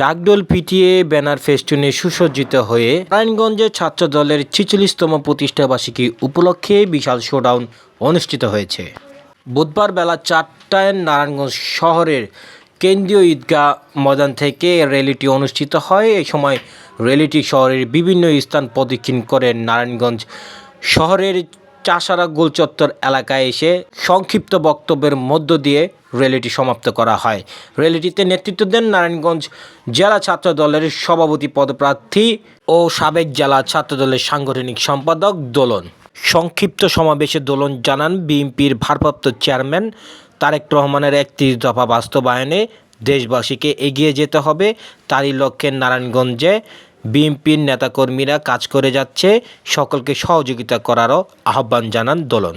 ডাকডোল পিটিয়ে ব্যানার ফেস্টুনে সুসজ্জিত হয়ে নারায়ণগঞ্জের ছাত্র দলের ছিচল্লিশতম প্রতিষ্ঠাবার্ষিকী উপলক্ষে বিশাল শোডাউন অনুষ্ঠিত হয়েছে। বুধবার বেলা চারটায় নারায়ণগঞ্জ শহরের কেন্দ্রীয় ঈদগাহ ময়দান থেকে র্যালিটি অনুষ্ঠিত হয়। এই সময় র্যালিটি শহরের বিভিন্ন স্থান প্রদক্ষিণ করে নারায়ণগঞ্জ শহরের চাষারা গোলচত্বর এলাকায় এসে সংক্ষিপ্ত বক্তব্যের মধ্য দিয়ে র্যালিটি সমাপ্ত করা হয়। র্যালিটিতে নেতৃত্ব দেন নারায়ণগঞ্জ জেলা ছাত্র দলের সভাপতি পদপ্রার্থী ও সাবেক জেলা ছাত্র দলের সাংগঠনিক সম্পাদক দোলন। সংক্ষিপ্ত সমাবেশে দোলন জানান বিএনপির ভারপ্রাপ্ত চেয়ারম্যান তারেক রহমানের একত্রিশ দফা বাস্তবায়নে দেশবাসীকে এগিয়ে যেতে হবে। তারই লক্ষ্যে নারায়ণগঞ্জে বিএনপির নেতাকর্মীরা কাজ করে যাচ্ছে। সকলকে সহযোগিতা করারও আহ্বান জানান দোলন।